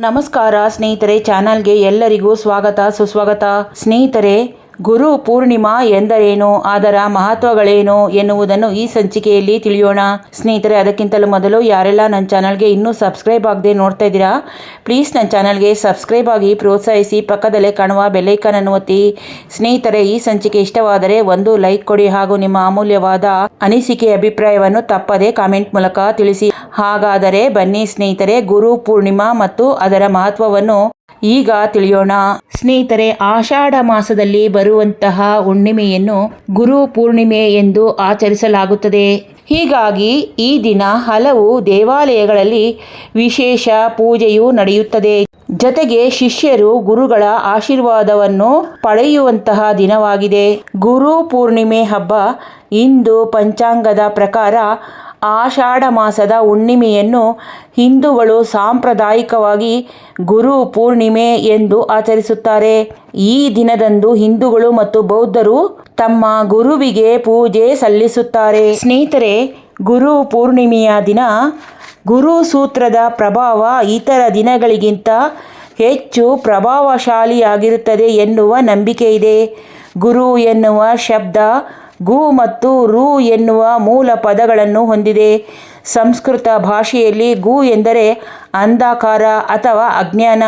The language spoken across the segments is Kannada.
ನಮಸ್ಕಾರ ಸ್ನೇಹಿತರೆ ಚಾನಲ್ಗೆ ಎಲ್ಲರಿಗೂ ಸ್ವಾಗತ ಸುಸ್ವಾಗತ. ಸ್ನೇಹಿತರೆ ಗುರು ಪೂರ್ಣಿಮಾ ಎಂದರೇನು? ಅದರ ಮಹತ್ವಗಳೇನು ಎನ್ನುವುದನ್ನು ಈ ಸಂಚಿಕೆಯಲ್ಲಿ ತಿಳಿಯೋಣ. ಸ್ನೇಹಿತರೆ, ಅದಕ್ಕಿಂತಲೂ ಮೊದಲು ಯಾರೆಲ್ಲ ನನ್ನ ಚಾನಲ್ಗೆ ಇನ್ನೂ ಸಬ್ಸ್ಕ್ರೈಬ್ ಆಗದೆ ನೋಡ್ತಾ ಇದ್ದೀರಾ, ಪ್ಲೀಸ್ ನನ್ನ ಚಾನಲ್ಗೆ ಸಬ್ಸ್ಕ್ರೈಬ್ ಆಗಿ ಪ್ರೋತ್ಸಾಹಿಸಿ, ಪಕ್ಕದಲ್ಲೇ ಕಾಣುವ ಬೆಲ್ಲೈಕನ್ ಅನ್ನು ಒತ್ತಿ. ಸ್ನೇಹಿತರೆ, ಈ ಸಂಚಿಕೆ ಇಷ್ಟವಾದರೆ ಒಂದು ಲೈಕ್ ಕೊಡಿ ಹಾಗೂ ನಿಮ್ಮ ಅಮೂಲ್ಯವಾದ ಅನಿಸಿಕೆ ಅಭಿಪ್ರಾಯವನ್ನು ತಪ್ಪದೆ ಕಾಮೆಂಟ್ ಮೂಲಕ ತಿಳಿಸಿ. ಹಾಗಾದರೆ ಬನ್ನಿ ಸ್ನೇಹಿತರೆ, ಗುರು ಪೂರ್ಣಿಮಾ ಮತ್ತು ಅದರ ಮಹತ್ವವನ್ನು ಈಗ ತಿಳಿಯೋಣ. ಸ್ನೇಹಿತರೆ, ಆಷಾಢ ಮಾಸದಲ್ಲಿ ಬರುವಂತಹ ಹುಣ್ಣಿಮೆಯನ್ನು ಗುರು ಪೂರ್ಣಿಮೆ ಎಂದು ಆಚರಿಸಲಾಗುತ್ತದೆ. ಹೀಗಾಗಿ ಈ ದಿನ ಹಲವು ದೇವಾಲಯಗಳಲ್ಲಿ ವಿಶೇಷ ಪೂಜೆಯು ನಡೆಯುತ್ತದೆ. ಜತೆಗೆ ಶಿಷ್ಯರು ಗುರುಗಳ ಆಶೀರ್ವಾದವನ್ನು ಪಡೆಯುವಂತಹ ದಿನವಾಗಿದೆ. ಗುರು ಪೂರ್ಣಿಮೆ ಹಬ್ಬ ಇಂದು ಪಂಚಾಂಗದ ಪ್ರಕಾರ ಆಷಾಢ ಮಾಸದ ಹುಣ್ಣಿಮೆಯನ್ನು ಹಿಂದೂಗಳು ಸಾಂಪ್ರದಾಯಿಕವಾಗಿ ಗುರು ಪೂರ್ಣಿಮೆ ಎಂದು ಆಚರಿಸುತ್ತಾರೆ. ಈ ದಿನದಂದು ಹಿಂದೂಗಳು ಮತ್ತು ಬೌದ್ಧರು ತಮ್ಮ ಗುರುವಿಗೆ ಪೂಜೆ ಸಲ್ಲಿಸುತ್ತಾರೆ. ಸ್ನೇಹಿತರೆ, ಗುರು ಪೂರ್ಣಿಮೆಯ ದಿನ ಗುರು ಸೂತ್ರದ ಪ್ರಭಾವ ಇತರ ದಿನಗಳಿಗಿಂತ ಹೆಚ್ಚು ಪ್ರಭಾವಶಾಲಿಯಾಗಿರುತ್ತದೆ ಎನ್ನುವ ನಂಬಿಕೆ ಇದೆ ಗುರು ಎನ್ನುವ ಶಬ್ದ ಗು ಮತ್ತು ರು ಎನ್ನುವ ಮೂಲ ಪದಗಳನ್ನು ಹೊಂದಿದೆ. ಸಂಸ್ಕೃತ ಭಾಷೆಯಲ್ಲಿ ಗು ಎಂದರೆ ಅಂಧಕಾರ ಅಥವಾ ಅಜ್ಞಾನ.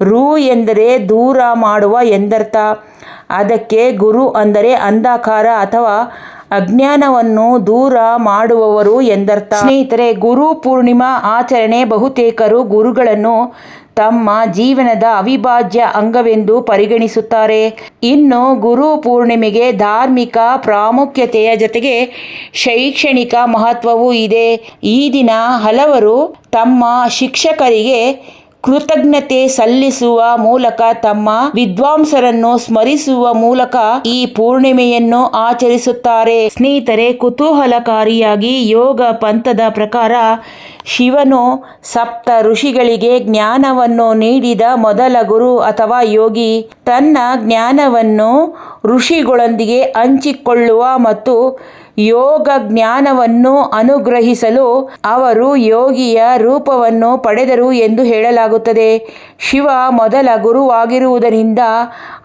ರು ಎಂದರೆ ದೂರ ಮಾಡುವ ಎಂದರ್ಥ. ಅದಕ್ಕೆ ಗುರು ಅಂದರೆ ಅಂಧಕಾರ ಅಥವಾ ಅಜ್ಞಾನವನ್ನು ದೂರ ಮಾಡುವವರು ಎಂದರ್ಥ. ಸ್ನೇಹಿತರೆ, ಗುರು ಪೂರ್ಣಿಮಾ ಆಚರಣೆ ಬಹುತೇಕರು ಗುರುಗಳನ್ನು ತಮ್ಮ ಜೀವನದ ಅವಿಭಾಜ್ಯ ಅಂಗವೆಂದು ಪರಿಗಣಿಸುತ್ತಾರೆ. ಇನ್ನು ಗುರು ಪೂರ್ಣಿಮೆಗೆ ಧಾರ್ಮಿಕ ಪ್ರಾಮುಖ್ಯತೆಯ ಜೊತೆಗೆ ಶೈಕ್ಷಣಿಕ ಮಹತ್ವವೂ ಇದೆ. ಈ ದಿನ ಹಲವರು ತಮ್ಮ ಶಿಕ್ಷಕರಿಗೆ ಕೃತಜ್ಞತೆ ಸಲ್ಲಿಸುವ ಮೂಲಕ ತಮ್ಮ ವಿದ್ವಾಂಸರನ್ನು ಸ್ಮರಿಸುವ ಮೂಲಕ ಈ ಪೂರ್ಣಿಮೆಯನ್ನು ಆಚರಿಸುತ್ತಾರೆ. ಸ್ನೇಹಿತರೆ, ಕುತೂಹಲಕಾರಿಯಾಗಿ ಯೋಗ ಪಂಥದ ಪ್ರಕಾರ ಶಿವನು ಸಪ್ತ ಋಷಿಗಳಿಗೆ ಜ್ಞಾನವನ್ನು ನೀಡಿದ ಮೊದಲ ಗುರು ಅಥವಾ ಯೋಗಿ. ತನ್ನ ಜ್ಞಾನವನ್ನು ಋಷಿಗಳೊಂದಿಗೆ ಹಂಚಿಕೊಳ್ಳುವ ಮತ್ತು ಯೋಗ ಜ್ಞಾನವನ್ನು ಅನುಗ್ರಹಿಸಲು ಅವರು ಯೋಗಿಯ ರೂಪವನ್ನು ಪಡೆದರು ಎಂದು ಹೇಳಲಾಗುತ್ತದೆ. ಶಿವ ಮೊದಲ ಗುರುವಾಗಿರುವುದರಿಂದ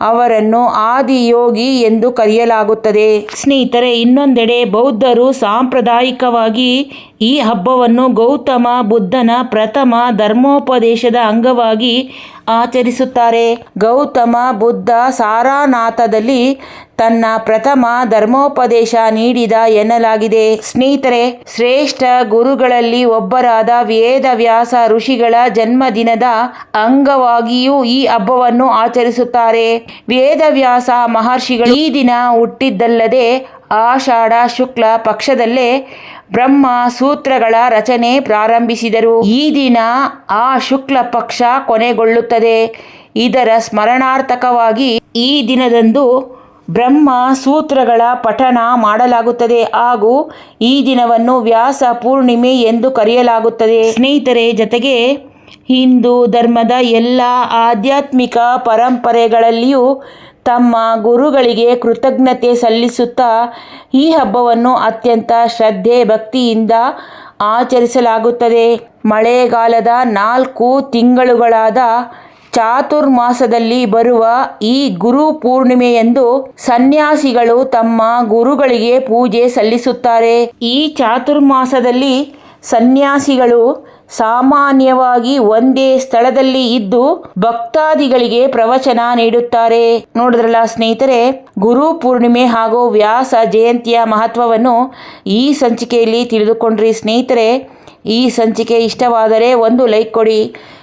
ಅವರನ್ನು ಆದಿಯೋಗಿ ಎಂದು ಕರೆಯಲಾಗುತ್ತದೆ. ಸ್ನೇಹಿತರೆ, ಇನ್ನೊಂದೆಡೆ ಬೌದ್ಧರು ಸಾಂಪ್ರದಾಯಿಕವಾಗಿ ಈ ಹಬ್ಬವನ್ನು ಗೌತಮ ಬುದ್ಧನ ಪ್ರಥಮ ಧರ್ಮೋಪದೇಶದ ಅಂಗವಾಗಿ ಆಚರಿಸುತ್ತಾರೆ. ಗೌತಮ ಬುದ್ಧ ಸಾರಾನಾಥದಲ್ಲಿ ತನ್ನ ಪ್ರಥಮ ಧರ್ಮೋಪದೇಶ ನೀಡಿದ ಎನ್ನಲಾಗಿದೆ. ಸ್ನೇಹಿತರೆ, ಶ್ರೇಷ್ಠ ಗುರುಗಳಲ್ಲಿ ಒಬ್ಬರಾದ ವೇದವ್ಯಾಸ ಋಷಿಗಳ ಜನ್ಮದಿನದ ಅಂಗವಾಗಿಯೂ ಈ ಹಬ್ಬವನ್ನು ಆಚರಿಸುತ್ತಾರೆ. ವೇದವ್ಯಾಸ ಮಹರ್ಷಿಗಳು ಈ ದಿನ ಹುಟ್ಟಿದ್ದಲ್ಲದೆ ಆಷಾಢ ಶುಕ್ಲ ಪಕ್ಷದಲ್ಲೇ ಬ್ರಹ್ಮ ಸೂತ್ರಗಳ ರಚನೆ ಪ್ರಾರಂಭಿಸಿದರು. ಈ ದಿನ ಆ ಶುಕ್ಲ ಪಕ್ಷ ಕೊನೆಗೊಳ್ಳುತ್ತದೆ. ಇದರ ಸ್ಮರಣಾರ್ಥಕವಾಗಿ ಈ ದಿನದಂದು ಬ್ರಹ್ಮ ಸೂತ್ರಗಳ ಪಠಣ ಮಾಡಲಾಗುತ್ತದೆ ಹಾಗೂ ಈ ದಿನವನ್ನು ವ್ಯಾಸ ಪೂರ್ಣಿಮೆ ಎಂದು ಕರೆಯಲಾಗುತ್ತದೆ. ಸ್ನೇಹಿತರೆ, ಜೊತೆಗೆ ಹಿಂದೂ ಧರ್ಮದ ಎಲ್ಲ ಆಧ್ಯಾತ್ಮಿಕ ಪರಂಪರೆಗಳಲ್ಲಿಯೂ ತಮ್ಮ ಗುರುಗಳಿಗೆ ಕೃತಜ್ಞತೆ ಸಲ್ಲಿಸುತ್ತಾ ಈ ಹಬ್ಬವನ್ನು ಅತ್ಯಂತ ಶ್ರದ್ಧೆ ಭಕ್ತಿಯಿಂದ ಆಚರಿಸಲಾಗುತ್ತದೆ. ಮಳೆಗಾಲದ ನಾಲ್ಕು ತಿಂಗಳುಗಳಾದ ಚಾತುರ್ಮಾಸದಲ್ಲಿ ಬರುವ ಈ ಗುರು ಪೂರ್ಣಿಮೆಯಂದು ಸನ್ಯಾಸಿಗಳು ತಮ್ಮ ಗುರುಗಳಿಗೆ ಪೂಜೆ ಸಲ್ಲಿಸುತ್ತಾರೆ. ಈ ಚಾತುರ್ಮಾಸದಲ್ಲಿ ಸನ್ಯಾಸಿಗಳು ಸಾಮಾನ್ಯವಾಗಿ ಒಂದೇ ಸ್ಥಳದಲ್ಲಿ ಇದ್ದು ಭಕ್ತಾದಿಗಳಿಗೆ ಪ್ರವಚನ ನೀಡುತ್ತಾರೆ. ನೋಡಿದ್ರಲ್ಲ ಸ್ನೇಹಿತರೆ, ಗುರು ಪೂರ್ಣಿಮೆ ಹಾಗೂ ವ್ಯಾಸ ಜಯಂತಿಯ ಮಹತ್ವವನ್ನು ಈ ಸಂಚಿಕೆಯಲ್ಲಿ ತಿಳಿದುಕೊಂಡ್ರಿ ಸ್ನೇಹಿತರೆ. ಈ ಸಂಚಿಕೆ ಇಷ್ಟವಾದರೆ ಒಂದು ಲೈಕ್ ಕೊಡಿ.